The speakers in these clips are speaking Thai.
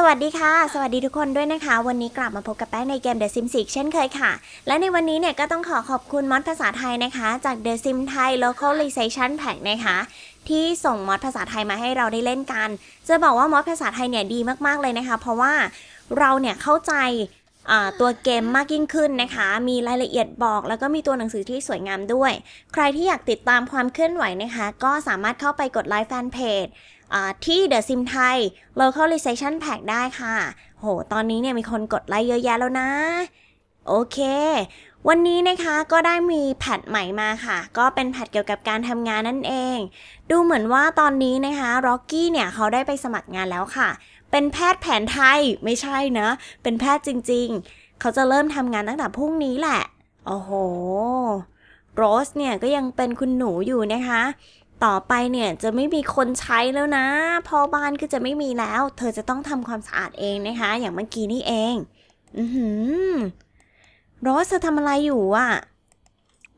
สวัสดีค่ะ สวัสดีทุกคนด้วยนะคะ วันนี้กลับมาพบกับแป้งในเกม The Sims 4เช่นเคยค่ะ และในวันนี้เนี่ยก็ต้องขอขอบคุณมอดภาษาไทยนะคะ จาก The Sim Thai Localization Pack นะคะ ที่ส่งมอดภาษาไทยมาให้เราได้เล่นกัน จะบอกว่ามอดภาษาไทยเนี่ยดีมากๆเลยนะคะ เพราะว่าเราเนี่ยเข้าใจตัวเกมมากยิ่งขึ้นนะคะ มีรายละเอียดบอก แล้วก็มีตัวหนังสือที่สวยงามด้วย ใครที่อยากติดตามความเคลื่อนไหวนะคะ ก็สามารถเข้าไปกดไลค์แฟนเพจ ที่ The Sim Thai Localization Pack ได้ค่ะ โห ตอนนี้เนี่ยมีคนกดไลค์เยอะแยะแล้วนะ โอเควันนี้นะคะก็ได้มีแพทใหม่มาค่ะ ก็เป็นแพทเกี่ยวกับการทำงานนั่นเอง ดูเหมือนว่าตอนนี้นะคะร็อกกี้เนี่ยเขาได้ไปสมัครงานแล้วค่ะ เป็นแพทย์แผนไทยไม่ใช่นะ เป็นแพทย์จริงๆ เขาจะเริ่มทำงานตั้งแต่พรุ่งนี้แหละ โอ้โหโรสเนี่ยก็ยังเป็นคุณหนูอยู่นะคะ ต่อไปเนี่ยจะไม่มีคนใช้แล้วนะ พอบ้านก็จะไม่มีแล้ว เธอจะต้องทำความสะอาดเองนะคะ อย่างเมื่อกี้นี่เอง อือหือโรสเธอทำอะไรอยู่อะ่ะ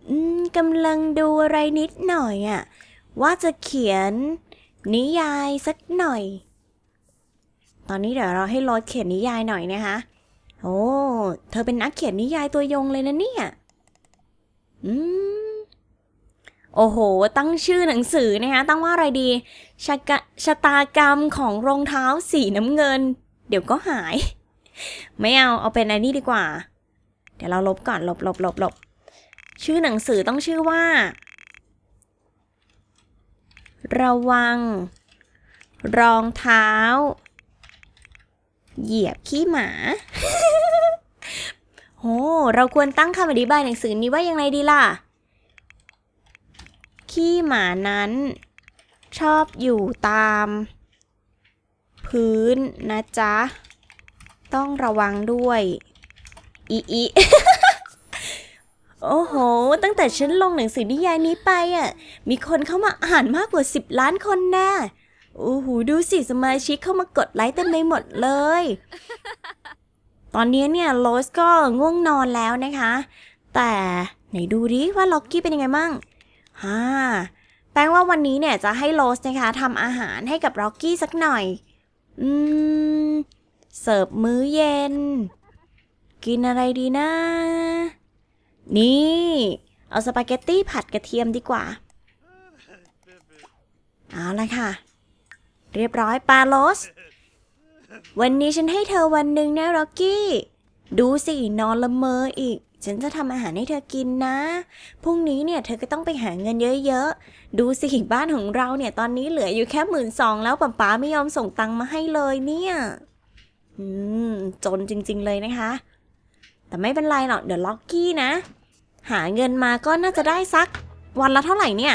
อืมกำลังดูอะไรนิดหน่อยอะ่ะ ว่าจะเขียนนิยายสักหน่อย ตอนนี้เดี๋ยวเราให้โรสเขียนนิยายหน่อยนะคะ โอ้ เธอเป็นนักเขียนนิยายตัวยงเลยนะเนี่ย อืม โอ้โห ตั้งชื่อหนังสือนะคะตั้งว่าอะไรดีชะชะตากรรมของรองเท้าสีน้ำเงิน เดี๋ยวก็หาย ไม่เอาเอาเป็นอันนี้ดีกว่า เดี๋ยวเราลบก่อนลบลบลบลบชื่อหนังสือต้องชื่อว่า ระวัง รองเท้า เหยียบขี้หมาโหเราควรตั้งคำอธิบายหนังสือนี้ว่ายังไงดีล่ะ ขี้หมานั้น ชอบอยู่ตาม พื้นนะจ๊ะ ต้องระวังด้วยอีอีโอ้โห ตั้งแต่ฉันลงหนังสือนิยายนี้ไปอะ มีคนเข้ามาอ่านมากกว่า 10 ล้านคนแน่โอ้โห ดูสิ สมาชิกเข้ามากดไลค์เต็มไปหมดเลย ตอนนี้เนี่ยโรสก็ง่วงนอนแล้วนะคะ แต่ไหนดูดิว่าล็อกกี้เป็นยังไงมั่ง ฮ่าแป้งว่าวันนี้เนี่ยจะให้โรสนะคะทำอาหารให้กับร็อกกี้สักหน่อย อืม เสิร์ฟมื้อเย็น กินอะไรดีนะ นี่ เอาสปาเกตตี้ผัดกระเทียมดีกว่า เอาละค่ะ เรียบร้อยปาโรส วันนี้ฉันให้เธอวันหนึ่งนะร็อกกี้ ดูสินอนละเมออีก ฉันจะทำอาหารให้เธอกินนะ พรุ่งนี้เนี่ยเธอก็ต้องไปหาเงินเยอะๆ ดูสิบ้านของเราเนี่ยตอนนี้เหลืออยู่แค่หมื่นสองแล้วป๊าป๊าไม่ยอมส่งตังค์มาให้เลยเนี่ย อืม จนจริงๆเลยนะคะ แต่ไม่เป็นไรหรอกเดี๋ยวล็อกกี้นะ หาเงินมาก็น่าจะได้สัก วันละเท่าไหร่เนี่ย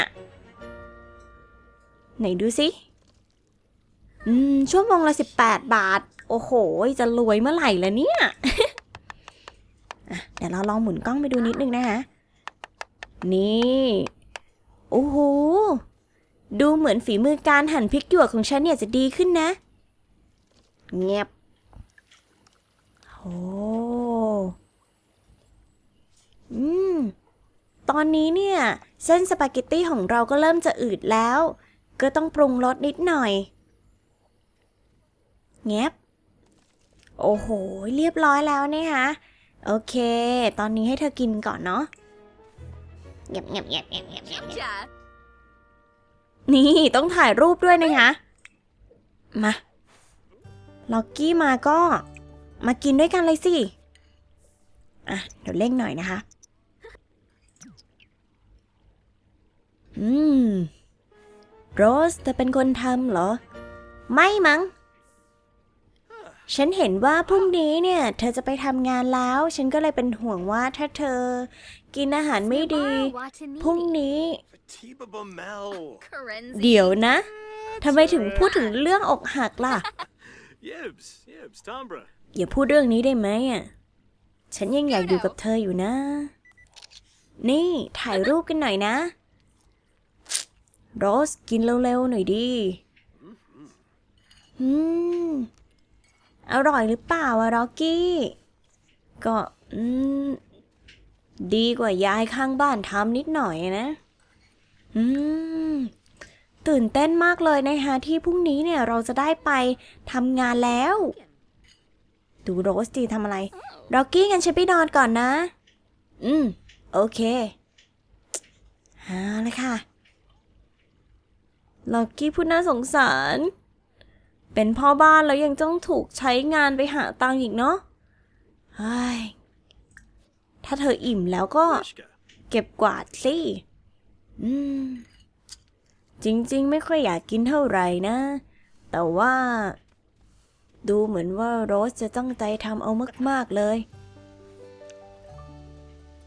ไหนดูสิอืมชั่วโมงละสิบแปดบาท โอ้โห จะรวยเมื่อไหร่ละเนี่ย เดี๋ยวเราลองหมุนกล้องไปดูนิดนึงนะคะ นี่ โอ้โห ดูเหมือนฝีมือการหั่นพริกหยวกของฉันเนี่ยจะดีขึ้นนะ เงียบ โอ้อืม ตอนนี้เนี่ย เส้นสปาเกตตี้ของเราก็เริ่มจะอืดแล้ว ก็ต้องปรุงรสนิดหน่อย เงียบ โอ้โห เรียบร้อยแล้วนะคะ โอเค ตอนนี้ให้เธอกินก่อนเนาะเงียบเงียบเงียบเงียบเงียบเงียบจ้ะนี่ต้องถ่ายรูปด้วยนะคะ มาล็อกกี้มาก็ มากินด้วยกันเลยสิ อะ เดี๋ยวเร่งหน่อยนะคะ อืม โรสเธอเป็นคนทำเหรอ ไม่มั้ง ฉันเห็นว่าพรุ่งนี้เนี่ย เธอจะไปทำงานแล้ว ฉันก็เลยเป็นห่วงว่าถ้าเธอ กินอาหารไม่ดี พรุ่งนี้ Fatiba Bamel. เดี๋ยวนะทำไมถึงพูดถึงเรื่องอกหักล่ะ Yibs, Yibs, Tombra. อย่าพูดเรื่องนี้ได้ไหมอะ ฉันยังอยากอยู่กับเธออยู่นะ นี่ถ่ายรูปกันหน่อยนะ โรสกินเร็วๆหน่อยดิอืม อร่อยหรือเปล่าอะร็อกกี้ ก็อืมดีกว่ายายข้างบ้านทำนิดหน่อยนะ อืม ตื่นเต้นมากเลยนะคะที่พรุ่งนี้เนี่ยเราจะได้ไปทำงานแล้ว ดูโรสดีทำอะไรร็อกกี้งั้นฉันไปนอนก่อนนะ อืม โอเคเอาเลยค่ะล็อกกี้พูดน่าสงสาร เป็นพ่อบ้านแล้วยังต้องถูกใช้งานไปหาตังค์อีกเนาะเฮ้ถ้าเธออิ่มแล้วก็ เก็บกวาดสิอืม จริง ๆ ไม่ค่อยอยากกินเท่าไหร่นะ แต่ว่า ดูเหมือนว่าโรสจะตั้งใจทำเอามาก ๆ เลย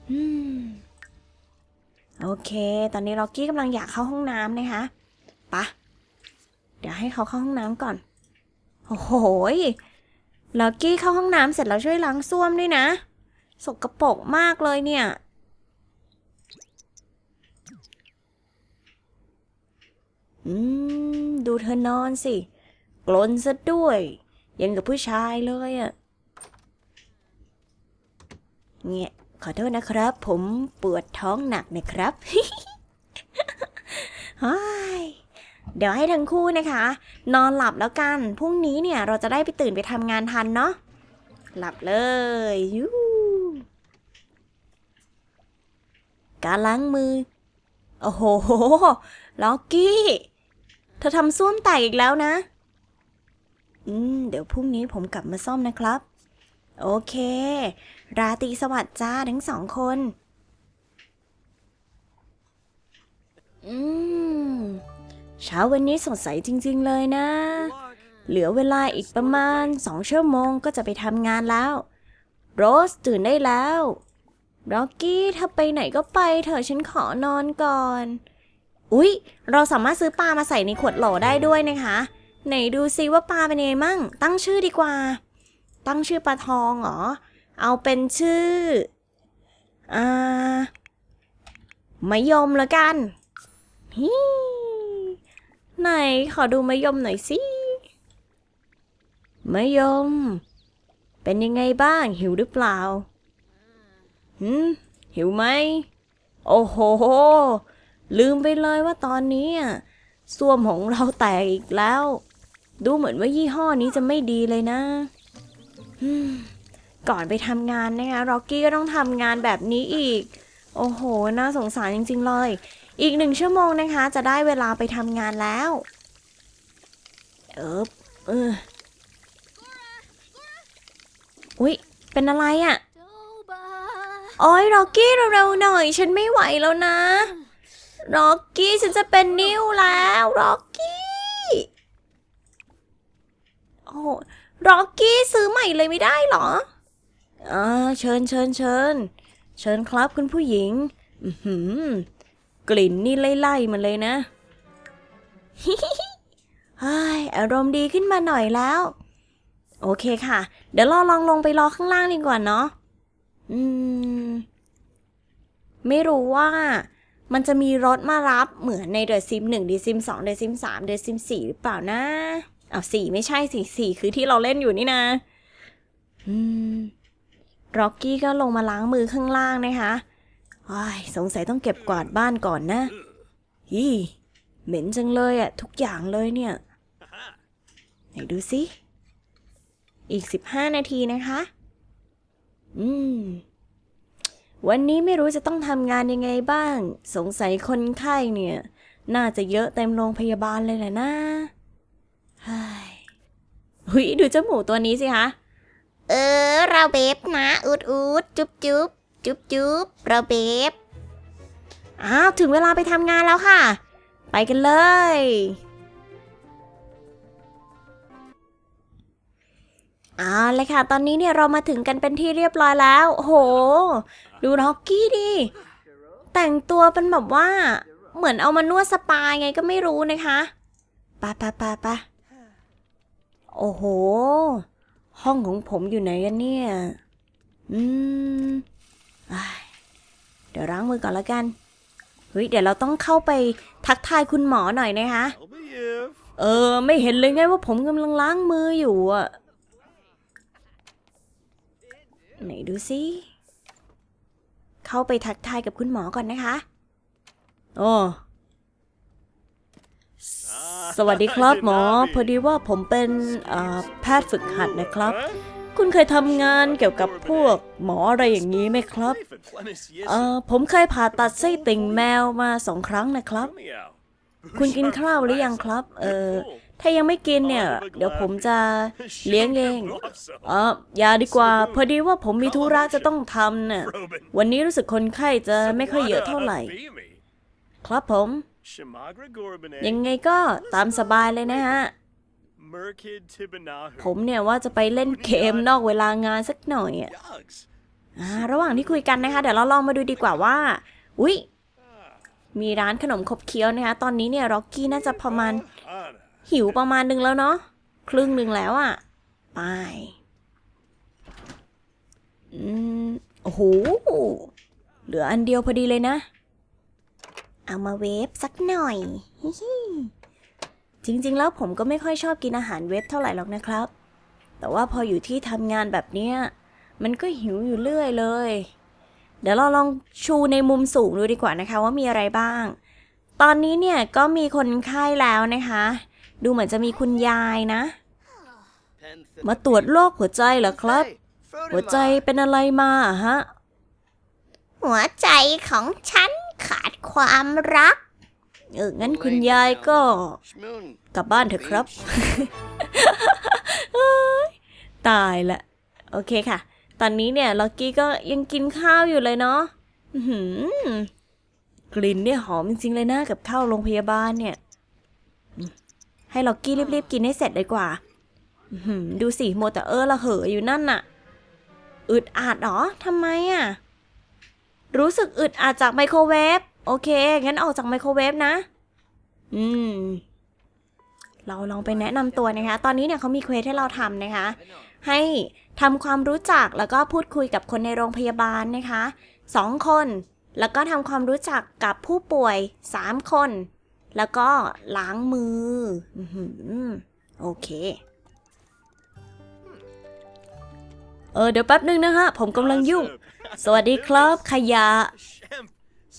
อืม โอเค ตอนนี้ล็อกกี้กำลังอยากเข้าห้องน้ำนะคะปะเดี๋ยวให้เขาเข้าห้องน้ำก่อน โอ้โหยล็อกกี้เข้าห้องน้ำเสร็จแล้วช่วยล้างส้วมด้วยนะ สกปรกมากเลยเนี่ย อืม ดูเธอนอนสิ กลนซะด้วย ยังกับผู้ชายเลยอะเนี่ยขอโทษนะครับ ผมปวดท้องหนักนะครับฮ้ย เดี๋ยวให้ทั้งคู่นะคะ นอนหลับแล้วกัน พรุ่งนี้เนี่ยเราจะได้ไปตื่นไปทำงานทันเนาะ หลับเลยยูการล้างมือ โอ้โห ล็อกกี้ เธอทำส้วมแตกอีกแล้วนะ อืม เดี๋ยวพรุ่งนี้ผมกลับมาซ่อมนะครับ โอเค ราตรีสวัสดิ์จ้าทั้งสองคน อืม เช้าวันนี้สดใสจริง ๆ เลยนะ เหลือเวลาอีกประมาณสองชั่วโมงก็จะไปทำงานแล้ว โรสตื่นได้แล้วร็อกกี้ถ้าไปไหนก็ไปเถอะฉันขอนอนก่อน อุ๊ย เราสามารถซื้อปลามาใส่ในขวดโหลได้ด้วยนะคะ ไหนดูซิว่าปลาเป็นยังไงมั่ง ตั้งชื่อดีกว่า ตั้งชื่อปลาทองเหรอ เอาเป็นชื่อ อ่ามะยมแล้วกันฮิ ไหนขอดูมะยมหน่อยสิมะยม เป็นยังไงบ้างหิวหรือเปล่าหืมหิวไหม โอ้โห ลืมไปเลยว่าตอนนี้อะส้วมของเราแตกอีกแล้ว ดูเหมือนว่ายี่ห้อนี้จะไม่ดีเลยนะก่อนไปทำงานนะคะร็อกกี้ก็ต้องทำงานแบบนี้อีก โอ้โห น่าสงสารจริง ๆ เลย อีกหนึ่งชั่วโมงนะคะ จะได้เวลาไปทำงานแล้ว เออเอออุ๊ย เป็นอะไรอะ่ะ โอ้ยร็อกกี้เร็วๆหน่อย ฉันไม่ไหวแล้วนะร็อกกี้ฉันจะเป็นนิ้วแล้วร็อกกี้โอ้ร็อกกี้ซื้อใหม่เลยไม่ได้เหรออ่าเชิญเชิญเชิญเชิญครับคุณผู้หญิง อือหือ กลิ่นนี่ไล่ๆมันเลยนะเฮ้ยอารมณ์ดีขึ้นมาหน่อยแล้ว โอเคค่ะ เดี๋ยวเราลองลงไปรอข้างล่างดีกว่าเนาะอืม ไม่รู้ว่ามันจะมีรถมารับเหมือนในเดอะซิมหนึ่งเดอะซิมสองเดอะซิมสามเดอะซิมสี่หรือเปล่านะอ้าวสี่ไม่ใช่สี่สี่คือที่เราเล่นอยู่นี่นะอืมร็อกกี้ก็ลงมาล้างมือข้างล่างนะคะ อ้ายสงสัยต้องเก็บกวาดบ้านก่อนนะฮีเหม็นจังเลยอะทุกอย่างเลยเนี่ย ไหนดูสิอีก15นาทีนะคะ อืม วันนี้ไม่รู้จะต้องทำงานยังไงบ้าง สงสัยคนไข้เนี่ย น่าจะเยอะเต็มโรงพยาบาลเลยแหละนะเฮ้ยหุยดูเจ้าหมูตัวนี้สิคะ เออ เราเบบนะ อุดอุดจุบจุบ จุบจุบเราเบบอ้าวถึงเวลาไปทำงานแล้วค่ะ ไปกันเลย เอาเลยค่ะ ตอนนี้เนี่ยเรามาถึงกันเป็นที่เรียบร้อยแล้ว โห ดูร็อกกี้ดิ แต่งตัวเป็นแบบว่า เหมือนเอามานวดสปาไงก็ไม่รู้นะคะไปะปะปะปะโอ้โห ห้องของผมอยู่ไหนกันเนี่ย อืม เดี๋ยวล้างมือก่อนแล้วกัน เฮ้ย เดี๋ยวเราต้องเข้าไปทักทายคุณหมอหน่อยนะคะ I'll be if. เออ ไม่เห็นเลยไงว่าผมกำลังล้างมืออยู่อะไหนดูสิ เข้าไปทักทายกับคุณหมอก่อนนะคะ โอ้สวัสดีครับหมอ พอดีว่าผมเป็นเอ่อแพทย์ฝึกหัดนะครับ Huh? คุณเคยทำงานเกี่ยวกับพวกหมออะไรอย่างนี้ไหมครับ เอ่อ ผมเคยผ่าตัดไส้ติ่งแมวมาสองครั้งนะครับ คุณกินข้าวหรือยังครับ เออถ้ายังไม่กินเนี่ย เดี๋ยวผมจะเลี้ยงเอง เอออย่าดีกว่า พอดีว่าผมมีธุระจะต้องทำน่ะ วันนี้รู้สึกคนไข้จะไม่ค่อยเยอะเท่าไหร่ ครับผม ยังไงก็ตามสบายเลยนะฮะ ผมเนี่ยว่าจะไปเล่นเกมนอกเวลางานสักหน่อยอะ Yugs. อ่าระหว่างที่คุยกันนะคะ เดี๋ยวเราลองมาดูดีกว่าว่า อุ๊ย มีร้านขนมขบเคี้ยวนะคะ ตอนนี้เนี่ยร็อกกี้น่าจะประมาณ Anna. หิวประมาณหนึ่งแล้วเนาะ ครึ่งหนึ่งแล้วอะ่ะไปอืมโอ้โห เหลืออันเดียวพอดีเลยนะ เอามาเวฟสักหน่อยฮิฮิ จริงๆ แล้วผมก็ไม่ค่อยชอบกินอาหารเว็บเท่าไหร่หรอกนะครับ แต่ว่าพออยู่ที่ทำงานแบบเนี้ย มันก็หิวอยู่เรื่อยเลย เดี๋ยวเราลองชูในมุมสูงดูดีกว่านะคะว่ามีอะไรบ้าง ตอนนี้เนี่ยก็มีคนไข้แล้วนะคะ ดูเหมือนจะมีคุณยายนะ มาตรวจโรคหัวใจเหรอครับ หัวใจเป็นอะไรมาอะฮะ หัวใจของฉันขาดความรัก เอองั้นคุณยายก็ กลับบ้านเถอะครับเอ้ยตายละ โอเคค่ะ ตอนนี้เนี่ยล็อกกี้ก็ยังกินข้าวอยู่เลยเนาะอื้อหือกลิ่นเนี่ยหอมจริงๆเลยนะกับข้าวโรงพยาบาลเนี่ยอืมให้ล็อกกี้รีบๆกินให้เสร็จเลยกว่าอื้อหือดูสิโมวแต่เออละเหออยู่นั่นน่ะ อึดอัดเหรอทำไมอะ รู้สึกอึดอัดจากไมโครเวฟ โอเค งั้นออกจากไมโครเวฟนะ อืม เราลองไปแนะนำตัวนะคะ ตอนนี้เนี่ยเขามีเควสให้เราทำนะคะ ให้ทำความรู้จักแล้วก็พูดคุยกับคนในโรงพยาบาลนะคะสองคน แล้วก็ทำความรู้จักกับผู้ป่วยสามคน แล้วก็ล้างมืออื้อหือโอเคเออเดี๋ยวแป๊บนึงนะฮะ ผมกำลังยุ่ง Awesome. สวัสดีครับขยะ Shemp.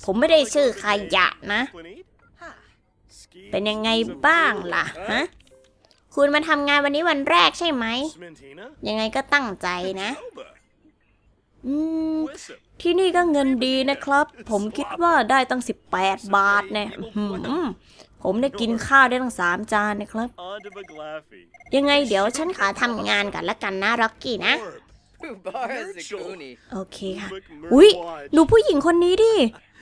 ผมไม่ได้ชื่อขยะนะ Planete? เป็นยังไงบ้างล่ะฮะคุณมาทำงานวันนี้วันแรกใช่ไหม Smintina? ยังไงก็ตั้งใจนะ Boba. อืม Wisp. ที่นี่ก็เงินดีนะครับ ผมคิดว่าได้ตั้ง 18 บาทเนี่ยอื้อหือผมได้กินข้าวได้ตั้งสามจานนะครับ Onto Baglaffy. ยังไงเดี๋ยวฉันขอทำงานก่อนละกันนะร็อกกี้นะ Orb. Ubar Mitchell. Zakuni. โอเคค่ะ Look อุ๊ย Merwatch. ดูผู้หญิงคนนี้ดิ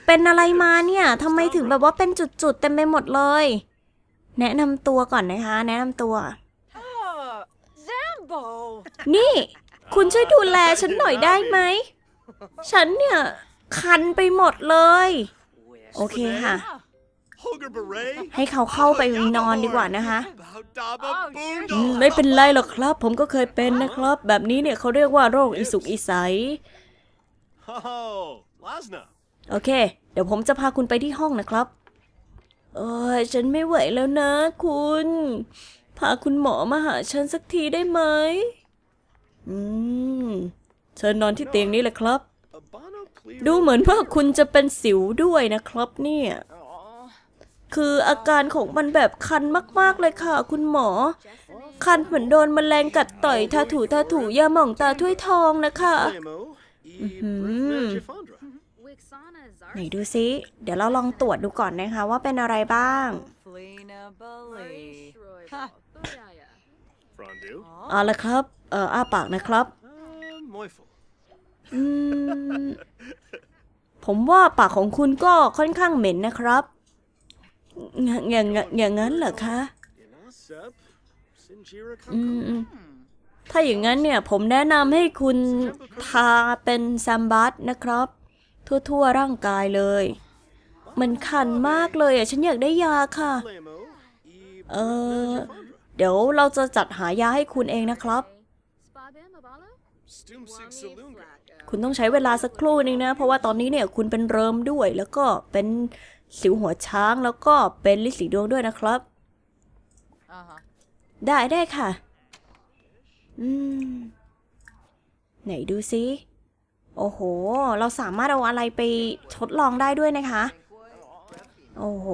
เป็นอะไรมาเนี่ยทำไมถึงแบบว่าเป็นจุดๆเต็มไปหมดเลย แนะนำตัวก่อนนะคะ แนะนำตัว Oh, Zambo! นี่ คุณช่วยดูแลฉันหน่อยได้ไหม ฉันเนี่ย คันไปหมดเลย โอเคค่ะ Hoger Beret. ให้เขาเข้าไปนอนดีกว่านะคะ About Daba Oh, Boom you're- อืมไม่เป็นไรหรอกครับ ผมก็เคยเป็นนะครับ แบบนี้เนี่ยเขาเรียกว่าโรคอิสุกอิสัย Oh, Lasna. โอเค เดี๋ยวผมจะพาคุณไปที่ห้องนะครับ เออฉันไม่ไหวแล้วนะคุณ พาคุณหมอมาหาฉันสักทีได้ไหม อืม เชิญนอนที่เตียงนี้เลยครับ ดูเหมือนว่าคุณจะเป็นสิวด้วยนะครับเนี่ย คืออาการของมันแบบคันมาก ๆ เลยค่ะ คุณหมอ คันเหมือนโดนแมลงกัดต่อยทาถูทาถูยาหม่องตาถ้วยทองนะคะ ไหนดูซิ เดี๋ยวเราลองตรวจดูก่อนนะคะว่าเป็นอะไรบ้าง Flina Bali. Frondu. เอาละครับ เอ่ออ้าปากนะครับ Uh, Moifel. อืม ผมว่าปากของคุณก็ค่อนข้างเหม็นนะครับ อย่างอย่างอย่างนั้นเหรอคะ Yanasep. Sinjira อืม Kumkum. อืมถ้าอย่างนั้นเนี่ยผมแนะนำให้คุณทาเป็นแซมบัสนะครับ ทั่วๆร่างกายเลย มันคันมากเลยอะ ฉันอยากได้ยาค่ะ Flamo. E. Uh, Brutna Jafandra. เดี๋ยวเราจะจัดหายาให้คุณเองนะครับ คุณต้องใช้เวลาสักครู่นึงนะ เพราะว่าตอนนี้เนี่ยคุณเป็นเริมด้วย แล้วก็เป็นสิวหัวช้างแล้วก็เป็นลิสีดวงด้วยนะครับ Uh huh. ได้ได้ค่ะ อืม ไหนดูซิ โอ้โห เราสามารถเอาอะไรไปทดลองได้ด้วยนะคะ โอ้โห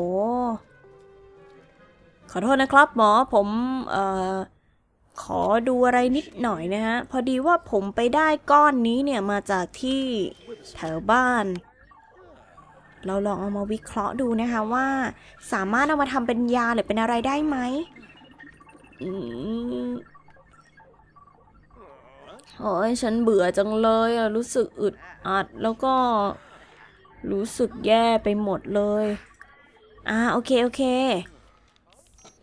ขอโทษนะครับหมอผมเอ่อขอดูอะไรนิดหน่อยนะฮะ พอดีว่าผมไปได้ก้อนนี้เนี่ยมาจากที่แถวบ้าน เราลองเอามาวิเคราะห์ดูนะคะว่า สามารถเอามาทำเป็นยาหรือเป็นอะไรได้ไหมอืม โอ้ยฉันเบื่อจังเลยอะรู้สึกอึดอัดแล้วก็ รู้สึกแย่ไปหมดเลยอ่าโอเคโอเค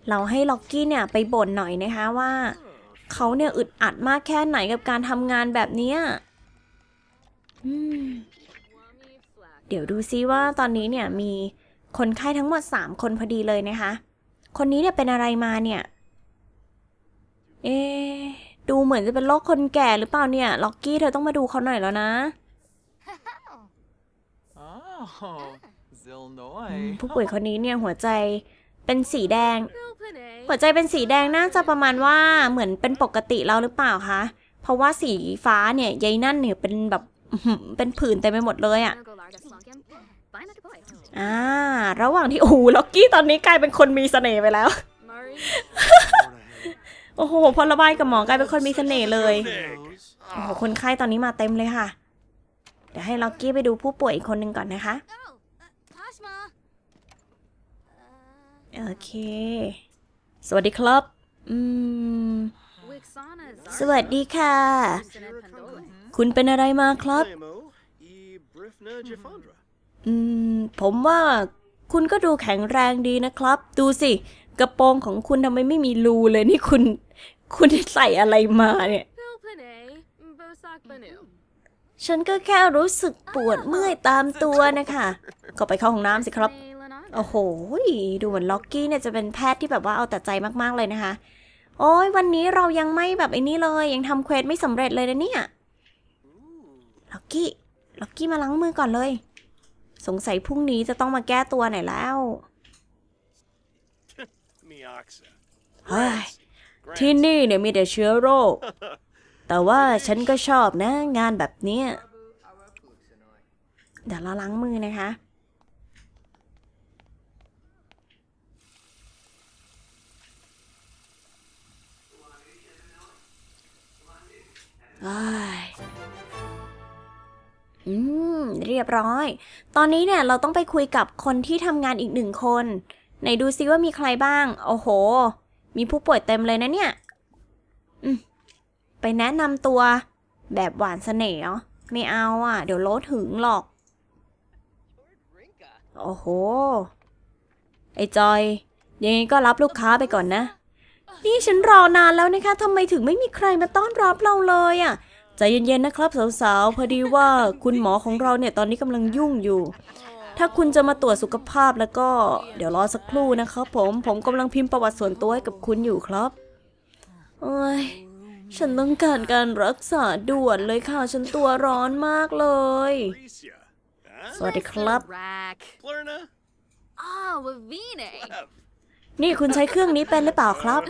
เราให้ล็อกกี้เนี่ยไปบ่นหน่อยนะคะว่าเขาเนี่ยอึดอัดมากแค่ไหนกับการทำงานแบบเนี้ยเดี๋ยวดูซิว่าตอนนี้เนี่ยมีคนไข้ทั้งหมด 3 คนพอดีเลยนะคะ คนนี้เนี่ยเป็นอะไรมาเนี่ย เอะ ดูเหมือนจะเป็นโรคคนแก่หรือเปล่าเนี่ย ล็อกกี้เธอต้องมาดูเขาหน่อยแล้วนะ Oh, อืม Zilnoy. ผู้ป่วยคนนี้เนี่ยหัวใจเป็นสีแดง หัวใจเป็นสีแดงน่าจะประมาณว่าเหมือนเป็นปกติแล้วหรือเปล่าคะ เพราะว่าสีฟ้าเนี่ยยายนั่นเนี่ยเป็นแบบอื้อหือเป็นผื่นเต็มไปหมดเลยอะ่ะอ่า ระหว่างที่โอ้โหล็อกกี้ตอนนี้กลายเป็นคนมีเสน่ห์ไปแล้วโอ้โห พอระบายกับหมอกลายเป็นคนมีเสน่ห์เลย Nose. โอ้โห คนไข้ตอนนี้มาเต็มเลยค่ะ เดี๋ยวให้ล็อกกี้ไปดูผู้ป่วยอีกคนหนึ่งก่อนนะคะ โอเค สวัสดีครับ อืม สวัสดีค่ะ คุณเป็นอะไรมาครับ Demo e Brifna Jafandra. อืม ผมว่าคุณก็ดูแข็งแรงดีนะครับ ดูสิ กระโปรงของคุณทำไมไม่มีรูเลยนี่คุณ คุณใส่อะไรมาเนี่ย ฉันก็แค่รู้สึกปวดเมื่อยตามตัวนะคะก็ไปเข้าห้องน้ำสิครับ โอ้โห ดูเหมือนล็อกกี้เนี่ยจะเป็นแพทย์ที่แบบว่าเอาแต่ใจมากๆเลยนะคะ โอ้ยวันนี้เรายังไม่แบบไอ้นี่เลย ยังทำเควสไม่สำเร็จเลยนะเนี่ยล็อกกี้ล็อกกี้มาล้างมือก่อนเลย สงสัยพรุ่งนี้จะต้องมาแก้ตัวหน่อยแล้ว Mioxa. เฮ้ยที่นี่เนี่ยมีแต่เชื้อโรค แต่ว่าฉันก็ชอบนะ งานแบบเนี้ยเดี๋ยวเราล้างมือนะคะ อืม เรียบร้อย ตอนนี้เนี่ยเราต้องไปคุยกับคนที่ทำงานอีกหนึ่งคน ไหนดูซิว่ามีใครบ้าง โอ้โห มีผู้ป่วยเต็มเลยนะเนี่ย อืม ไปแนะนำตัว แบบหวานเสน่ห์เหรอไม่เอาอะ เดี๋ยวโลดถึงหรอก โอ้โห ไอ้จอย ยังไงก็รับลูกค้าไปก่อนนะ นี่ฉันรอนานแล้วนะคะทำไมถึงไม่มีใครมาต้อนรับเราเลยอะใจเย็นๆนะครับสาวๆ พอดีว่าคุณหมอของเราเนี่ยตอนนี้กำลังยุ่งอยู่ ถ้าคุณจะมาตรวจสุขภาพแล้วก็เดี๋ยวรอสักครู่นะครับผมผมกำลังพิมพ์ประวัติส่วนตัวให้กับคุณอยู่ครับเอ้ยฉันต้องการการรักษาด่วนเลยค่ะ ฉันตัวร้อนมากเลย Tricia. Huh? สวัสดีครับ Rack. Plurna? Ah, Wavine. นี่คุณใช้เครื่องนี้เป็นหรือเปล่าครับ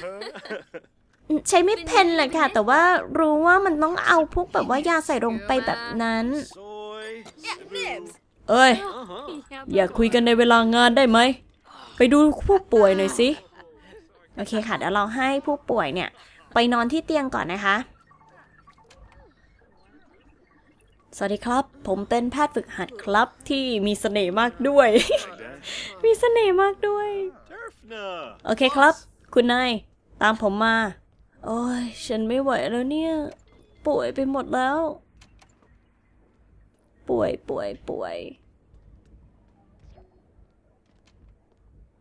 อืมใช้ไม่เป็นแหละค่ะ แต่ว่ารู้ว่ามันต้องเอาพวกแบบว่ายาใส่ลงไปแบบนั้น Soy. Yeah, nibs. เอ้ย Uh-huh. อย่าคุยกันในเวลางานได้ไหม ไปดูผู้ป่วยหน่อยสิ โอเคค่ะเดี๋ยวเราให้ผู้ป่วยเนี่ย ไปนอนที่เตียงก่อนนะคะ สวัสดีครับ ผมเป็นแพทย์ฝึกหัดครับที่มีเสน่ห์มากด้วย มีเสน่ห์มากด้วย Turfna. โอเคครับ คุณนาย ตามผมมา โอ้ย ฉันไม่ไหวแล้วเนี่ย ป่วยไปหมดแล้ว ป่วยป่วยป่วย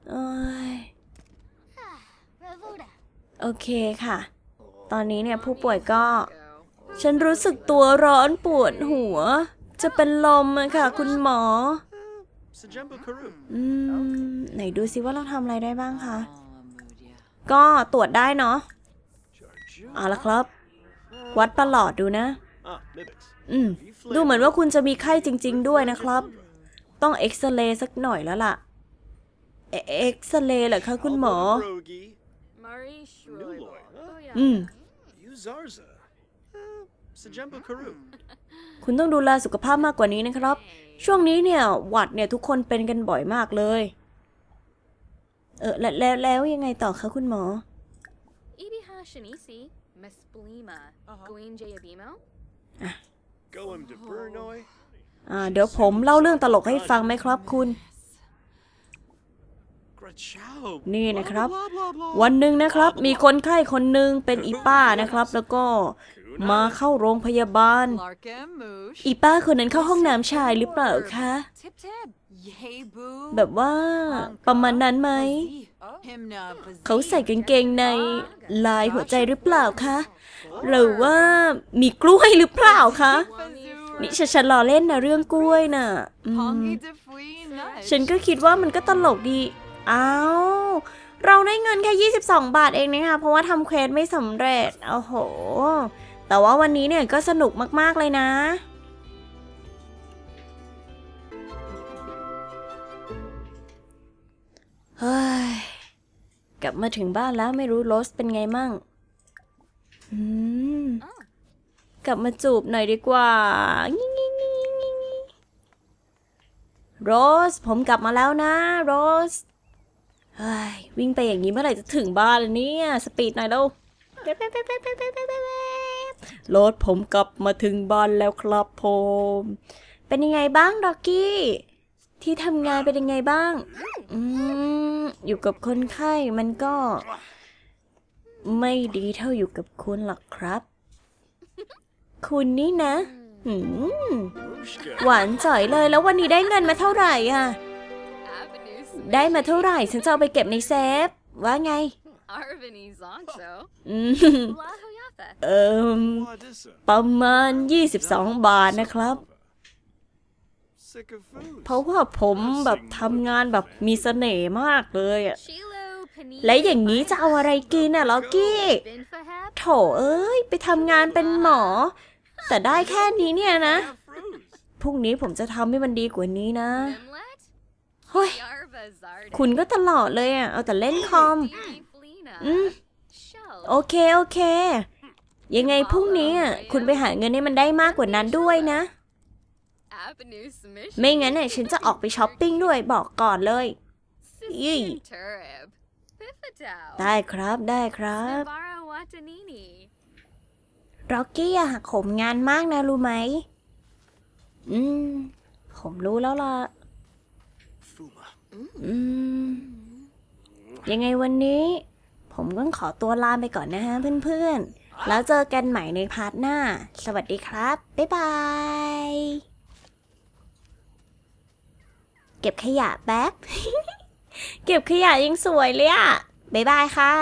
โอ้ยโอเคค่ะ ตอนนี้เนี่ยผู้ป่วยก็ ฉันรู้สึกตัวร้อนปวดหัว จะเป็นลมอะค่ะ คุณหมออืมไหนดูซิว่าเราทำอะไรได้บ้างคะ ก็ตรวจได้เนาะเอาละครับ วัดประหลอดดูนะ อืม ดูเหมือนว่าคุณจะมีไข้จริง ๆ ด้วยนะครับ ต้องเอ็กซเรย์สักหน่อยแล้วล่ะ เอเอ็กซเรย์เหรอคะคุณหมอ Brogi. Marie Nuloy. Huh? อืม Uzarza. Uh, Sajemba Karu. คุณต้องดูแลสุขภาพมากกว่านี้นะครับ ช่วงนี้เนี่ยหวัดเนี่ยทุกคนเป็นกันบ่อยมากเลย เออแล้วแล้วแล้วยังไงต่อคะคุณหมอ Shanisi, Miss Blima, Uh-huh. Gween Jayabimo. Go him to Burnoy. อ่าเดี๋ยวผมเล่าเรื่องตลกให้ฟังไหมครับคุณ Grachao. นี่นะครับ Blah, blah, blah. วันหนึ่งนะครับ มีคนไข้คนหนึ่งเป็นอีป้านะครับ แล้วก็มาเข้าโรงพยาบาล Larkin, Moosh. อีป้าคนนั้นเข้าห้องน้ำชายหรือเปล่าคะ Tip tip. Yay boo. แบบว่าประมาณนั้นไหม Him na เขาใส่กางเกงในลายหัวใจหรือเปล่าคะ หรือว่ามีกล้วยหรือเปล่าคะ นี่ฉันฉันล้อเล่นนะเรื่องกล้วยน่ะอืม Pongy de fui nudge. ฉันก็คิดว่ามันก็ตลกดีอ้าวเราได้เงินแค่ 22 บาทเองนะคะ เพราะว่าทำเควสไม่สำเร็จ โอ้โห แต่ว่าวันนี้เนี่ยก็สนุกมากๆเลยนะ เฮ้ย กลับมาถึงบ้านแล้วไม่รู้โรสเป็นไงมั่ง อืม กลับมาจูบหน่อยดีกว่างิงิงิงิงิโรส ผมกลับมาแล้วนะ โรสเฮ้ยวิ่งไปอย่างนี้เมื่อไหร่จะถึงบ้านเลยเนี่ย สปีดหน่อยเร็วรถผมกลับมาถึงบ้านแล้วครับผม เป็นยังไงบ้างด็อกกี้ ที่ทำงานเป็นยังไงบ้าง อืม อยู่กับคนไข้มันก็ ไม่ดีเท่าอยู่กับคุณหรอกครับ คุณนี่นะหืม Mushka. หวานจ่อยเลยแล้ววันนี้ได้เงินมาเท่าไหร่อะ Avenue ได้มาเท่าไหร่ฉันจะเอาไปเก็บในเซฟ ว่าไง Arvini Zonzo. อืม La Hoyatha. เอิม Wadissa. ประมาณ 22 บาทนะครับ Sick of food. เพราะว่าผมแบบทำงานแบบมีเสน่ห์มากเลยอะ Shilo Panini. และอย่างนี้จะเอาอะไรกินอะล็อกกี้ Bin Fahab. โถเอ้ย ไปทำงานเป็นหมอ แต่ได้แค่นี้เนี่ยนะ Fruits. พรุ่งนี้ผมจะทำให้มันดีกว่านี้นะ Nimlet. เฮ้ย Yarva Zarda. คุณก็ตลอดเลยอะ เอาแต่เล่นคอม Dee Flina. อืม Shell. โอเค โอเค ยังไงพรุ่งนี้อะ คุณไปหาเงินให้มันได้มากกว่านั้นด้วยนะ Avenue Smish. ไม่งั้นน่ะฉันจะออกไปช้อปปิ้งด้วยบอกก่อนเลย Yee. Sisin Turib. Piffatau. ได้ครับ ได้ครับ Navara Watanini. ร็อกกี้อะหักโหมงานมากนะรู้ไหม อืม ผมรู้แล้วล่ะ Fuma. อืม ยังไงวันนี้ ผมก็ขอตัวลาไปก่อนนะฮะเพื่อนๆ แล้วเจอกันใหม่ในพาร์ทหน้า สวัสดีครับ บ๊ายบาย เก็บขยะแป๊บ เก็บขยะยังสวยเลยอะบ๊ายบายค่ะ